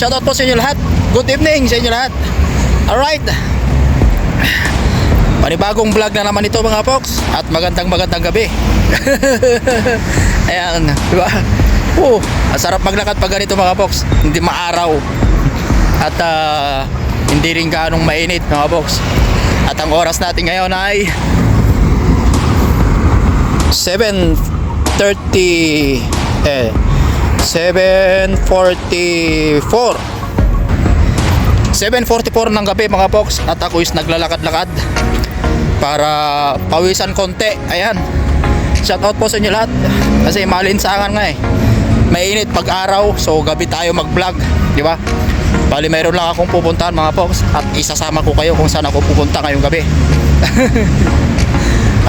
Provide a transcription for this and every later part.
shoutout po sa inyo lahat. Good evening sa inyo lahat. Alright. Panibagong vlog na naman ito mga folks. At magandang magandang gabi. Ayan, di ba? Oh, sarap maglakad pag ganito mga folks. Hindi maaraw. At ah, hindi rin ganong mainit mga folks. At ang oras natin ngayon ay 7.30 eh 7.44 7.44 ng gabi mga folks at ako is naglalakad-lakad para pawisan konti. Ayan. Shout out po sa inyo lahat. Kasi malinsangan nga eh. Mainit pag araw so gabi tayo mag vlog di ba? Bali mayroon lang akong pupuntahan mga folks at isasama ko kayo kung saan ako pupunta ngayong gabi.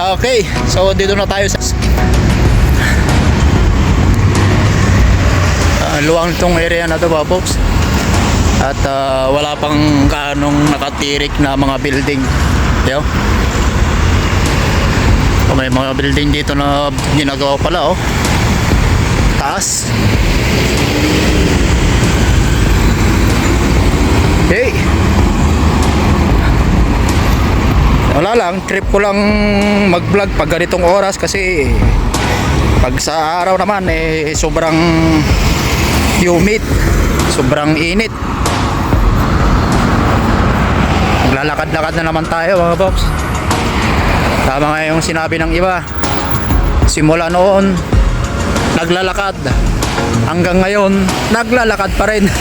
Okay so dito na tayo sa luwang tong area na to mga folks at ah, wala pang kanong nakatirik na mga building. Yo. Oh, may mga building dito na ginagawa pala oh. Taas. Hey! Wala lang trip ko lang mag vlog pag ganitong oras kasi pag sa araw naman eh sobrang humid. Sobrang init. Maglalakad-lakad na naman tayo mga box. Tama nga yung sinabi ng iba. Simula noon naglalakad. Hanggang ngayon naglalakad pa rin.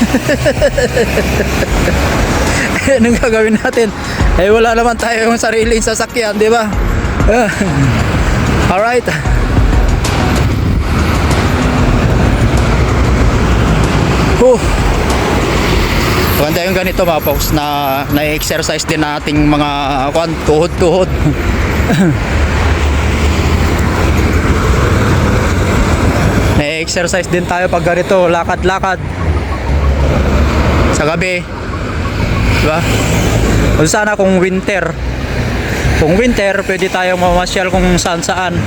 Anong gagawin natin. Eh wala naman tayo yung sariling sasakyan di ba? Alright Huh. Maganda yung ganito mga folks na na-exercise din nating mga kwan, tuhod-tuhod. na-exercise din tayo pag ganito, lakad-lakad. Sa gabi. Diba? Kung sana kung winter. Kung winter, pwede tayong mamasyal kung saan saan.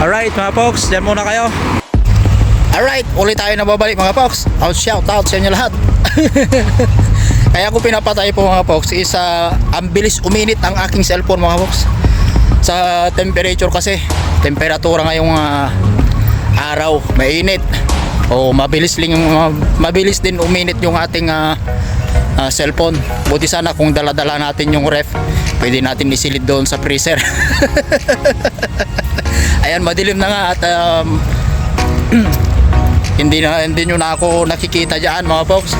Alright mga folks, dyan muna kayo. Alright, ulit tayo nababalik mga folks. Out shout out sa inyo lahat. Kaya ako pinapatay po mga folks is uh, ang bilis uminit ang aking cellphone mga folks. Sa temperature kasi, temperatura ngayong uh, araw, mainit. O mabilis yung uh, mabilis din uminit yung ating uh, uh, cellphone. Buti sana kung dala-dala natin yung ref, pwede natin isilid doon sa freezer. Ayan, madilim na nga at um, hindi na hindi nyo na ako nakikita diyan mga folks.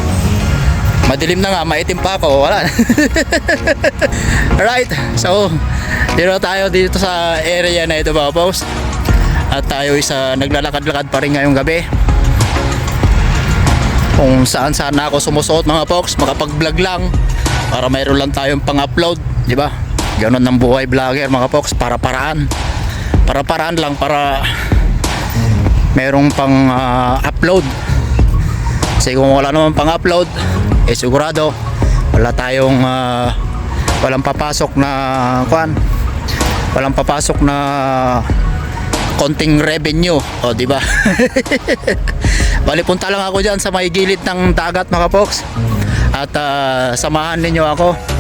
Madilim na nga, maitim pa ako, wala. Alright, so dito tayo dito sa area na ito mga folks. At tayo isa naglalakad-lakad pa rin ngayong gabi. Kung saan saan ako sumusuot mga folks, makapag-vlog lang para mayroon lang tayong pang-upload, di ba? Ganon ng buhay vlogger mga folks, para paraan. Para paraan lang para merong pang ah, upload. Kasi kung wala naman pang upload eh sigurado wala tayong ah, walang papasok na kwan walang papasok na konting revenue. O di ba? Bali punta lang ako diyan sa may gilid ng dagat mga folks at ah, samahan ninyo ako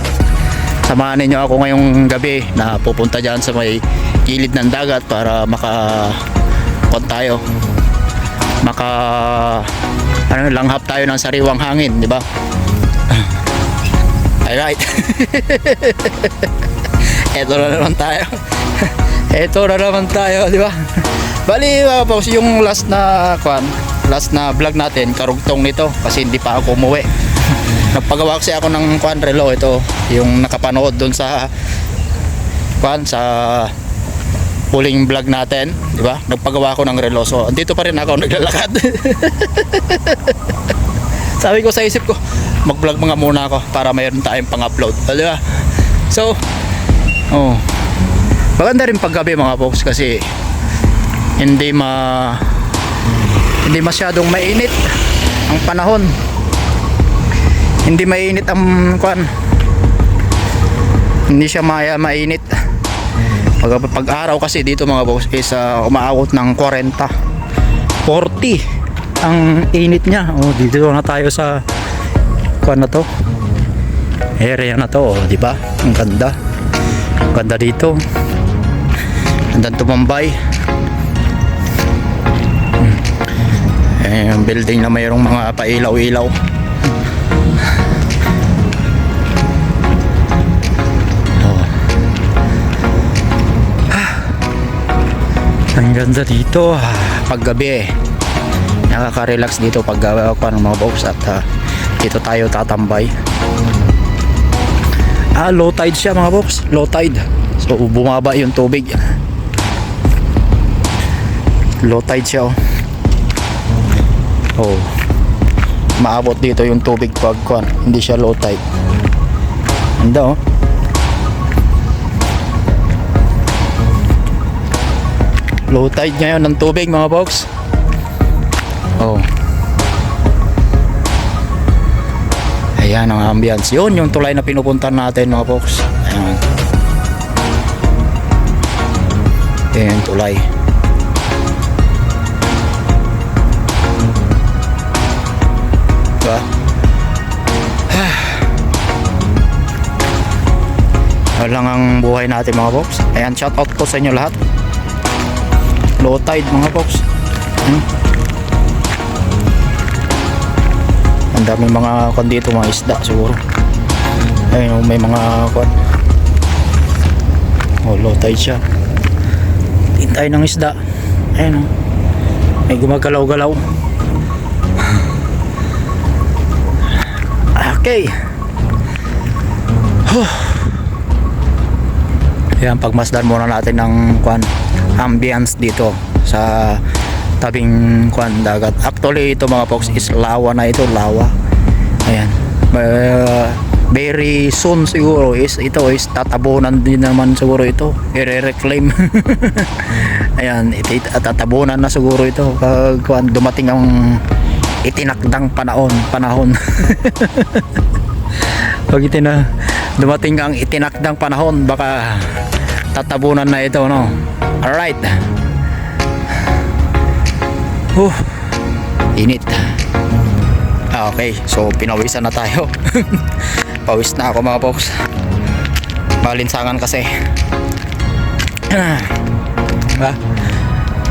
samahan ninyo ako ngayong gabi na pupunta dyan sa may gilid ng dagat para maka kon tayo. Maka ano langhap tayo ng sariwang hangin di ba? Alright eto na naman tayo. Eto na naman tayo di ba? Bali mga boss yung last na kwan last na vlog natin karugtong nito kasi hindi pa ako umuwi nagpagawa kasi ako ng kwan relo ito yung nakapanood doon sa kwan sa huling vlog natin di ba? Nagpagawa ako ng relo so andito pa rin ako naglalakad. Sabi ko sa isip ko mag vlog mga muna ako para mayroon tayong pang upload di ba? So oh. Maganda rin paggabi mga folks kasi hindi ma hindi masyadong mainit ang panahon hindi mainit ang kwan hindi siya maya mainit Pag, pag araw kasi dito mga boss is uh, umaabot ng 40. 40 ang init niya. Oh, dito na tayo sa kuan na to. Area na to, oh, di ba? Ang ganda. Ang ganda dito. Ganda tumambay. Hmm. Eh, building na mayroong mga pailaw-ilaw. Ang ganda dito ah, paggabi eh. Nakaka-relax dito pag uh, ng mga box at ah, dito tayo tatambay. Ah, low tide siya mga box, low tide. So bumaba yung tubig. Low tide siya oh. Oh. Maabot dito yung tubig pag kwan, hindi siya low tide. Ganda oh. Low tide ngayon ng tubig mga box. Oh. Ayan ang ambience. Yun yung tulay na pinupuntan natin mga box. Ayan. Ayan yung tulay. Diba? Yun lang ang buhay natin mga box. Ayan, shout out po sa inyo lahat low tide mga box hmm. ang daming mga kon dito mga isda siguro. Ayun may mga kon oh low tide siya. Tayo ng isda. Ayun oh. may gumagalaw-galaw. Okay. Huh. yan pagmasdan muna natin ng kwan ambience dito sa tabing kwan dagat. Actually ito mga folks is lawa na ito, lawa. Ayan. Uh, very soon siguro is ito is tatabunan din naman siguro ito. I-reclaim. Ayan, it, it, tatabunan na siguro ito pag kwan, dumating ang itinakdang panahon, panahon. pag itina dumating ang itinakdang panahon baka tatabunan na ito no alright huh init. Ah, okay. So pinawisan na tayo. Pawis na ako mga folks. Balinsangan kasi. Ba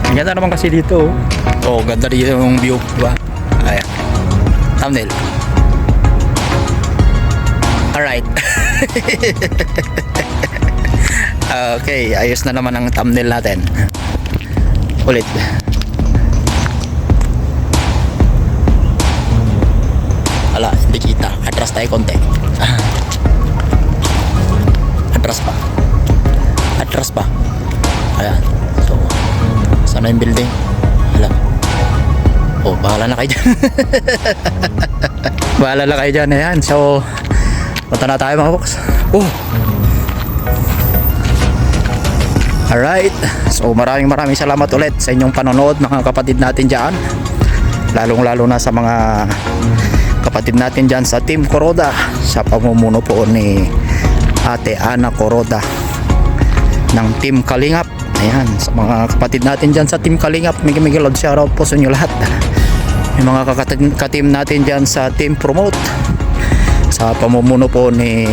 ang ganda naman kasi dito oh. Ganda dito yung view diba? Ayan. Thumbnail. Alright Okay, ayos na naman ang thumbnail natin. Ulit. Ala, hindi kita. Atras tayo konti. Atras pa. Atras pa. Ayan. So, sana yung building? Ala. Oh, bahala na kayo dyan. bahala na kayo dyan. Ayan. So, punta na tayo mga box. Oh, Alright, so maraming maraming salamat ulit sa inyong panonood mga kapatid natin dyan. Lalong lalo na sa mga kapatid natin dyan sa Team Coroda Sa pamumuno po ni Ate Ana Coroda ng Team Kalingap. Ayan, sa mga kapatid natin dyan sa Team Kalingap Miguel Miguel shoutout po sa inyo lahat. Yung mga katim natin dyan sa Team Promote Sa pamumuno po ni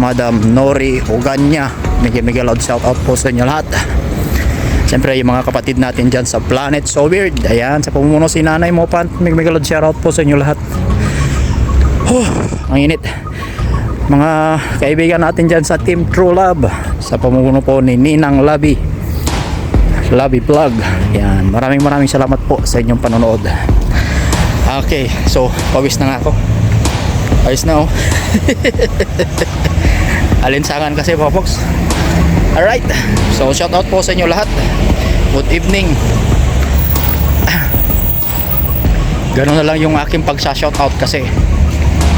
Madam Nori Oganya Miguel Miguel loud shout out po sa inyo lahat. Siyempre yung mga kapatid natin dyan sa Planet So Weird. Ayan sa pamumuno si Nanay Mopan Miguel Miguel loud shout out po sa inyo lahat. Huh, Ang init. Mga kaibigan natin dyan sa Team True Love Sa pamumuno po ni Ninang Labi. Labi Vlog Yan maraming maraming salamat po sa inyong panonood. Okay so pawis na nga ako. Ayos na oh. Alinsangan kasi mga folks alright. So shout out po sa inyo lahat. Good evening. Ganun na lang yung aking pag shout out kasi.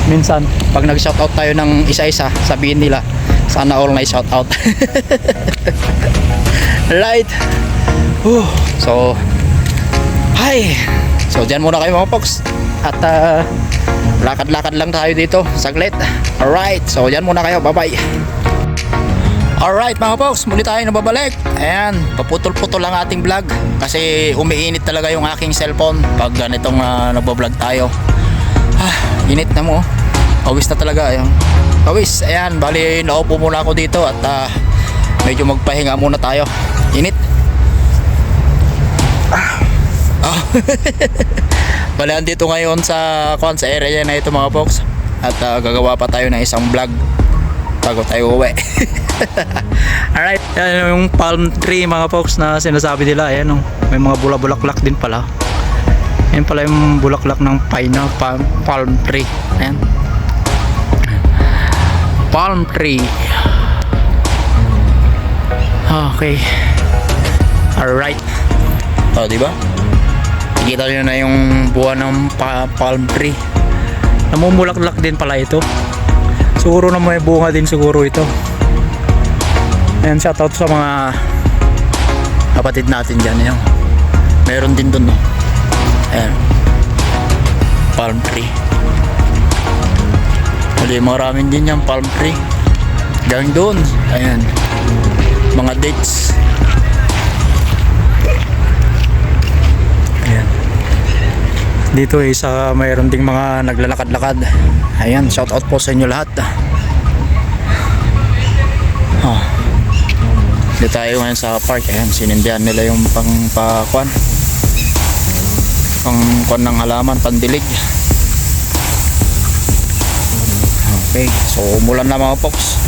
Minsan. Pag nag shout out tayo ng isa-isa sabihin nila sana all na shout out right Whew. so hi. So dyan muna kayo mga folks. At uh, lakad-lakad lang tayo dito saglit. Alright. So yan muna kayo. Bye bye Alright mga folks, muli tayo nababalik. Ayan, paputol-putol ang ating vlog kasi umiinit talaga yung aking cellphone pag ganitong uh, nagbablog tayo. Ah, init na mo. Pawis na talaga. Ayan. Pawis, ayan, bali naupo muna ako dito at ah, medyo magpahinga muna tayo. Init. Ah. Ah. bali andito ngayon sa, kwan, sa area na ito mga folks. At ah, gagawa pa tayo ng isang vlog bago tayo uwi. Alright, yan yung palm tree mga folks na sinasabi nila. Ayan, oh. may mga bula-bulaklak din pala. Ayan pala yung bulaklak ng pine palm, palm tree. Ayan. Palm tree. Okay. Alright. Oh, di ba? Kita nyo na yung buwan ng pa- palm tree. Namumulaklak din pala ito. Siguro na may bunga din siguro ito. Ayan, shoutout sa mga kapatid natin dyan. Ayan. Meron din dun, no? Ayan. Palm tree. Hali, maraming din yan, palm tree. Diyan doon. Ayan. Mga dates. Dito eh, sa mayroon ding mga naglalakad-lakad. Ayan, shout out po sa inyo lahat. Oh. Dito tayo ngayon sa park. Ayan, sinindihan nila yung pang pakwan. Pang kwan ng halaman, pandilig. Okay, so umulan na mga folks.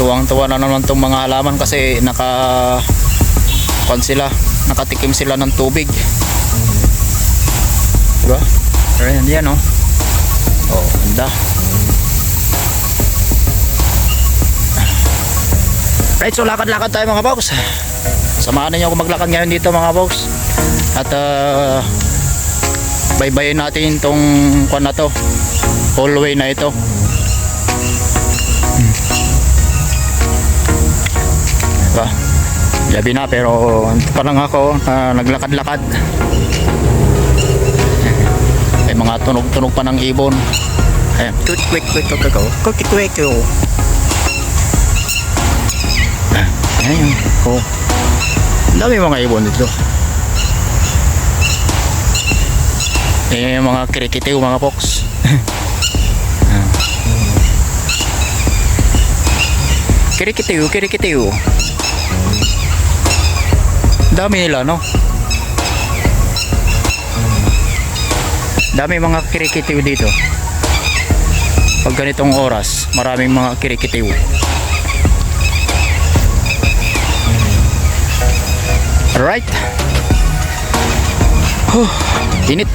Tuwang-tuwa na naman tong mga halaman kasi naka kwan sila, nakatikim sila ng tubig. Yan oh. Oh, ganda. Right, so lakad-lakad tayo mga folks. Samahan niyo ako maglakad ngayon dito mga folks. At uh, baybayin natin tong kwan na to. Hallway na ito. Hmm. Diba? Gabi na pero pa lang ako uh, naglakad-lakad. Mga tunog-tunog pa ng ibon. Ayan. Quick, quick, quick, quick, quick, quick, quick, quick. Ayan. Oh. Dami mga ibon dito. Eh, yung mga kirikitiw, mga fox. Ah. kirikitiw, kirikitiw. Dami nila, no? Dami mga kirikitiw dito. Pag ganitong oras, maraming mga kirikitiw. Alright. Huh, init.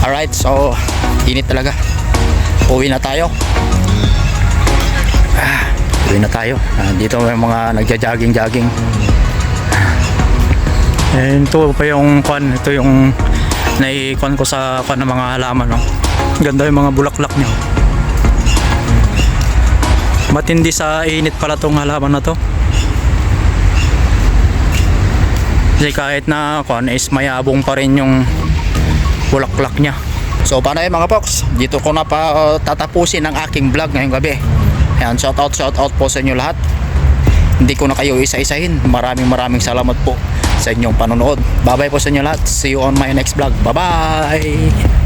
Alright, so init talaga. Uwi na tayo. Ah, uwi na tayo. Ah, dito may mga nagja-jogging-jogging. And ito pa yung kwan, ito yung naikon ko sa kwan ng mga halaman. No? Ganda yung mga bulaklak niya. Matindi sa init pala tong halaman na to. Kasi kahit na kwan is mayabong pa rin yung bulaklak niya. So paano yun mga folks? Dito ko na pa uh, tatapusin ang aking vlog ngayong gabi. Ayan, shout out, shout out po sa inyo lahat. Hindi ko na kayo isa-isahin. Maraming maraming salamat po sa inyong panonood. Bye bye po sa inyo lahat. See you on my next vlog. Bye bye!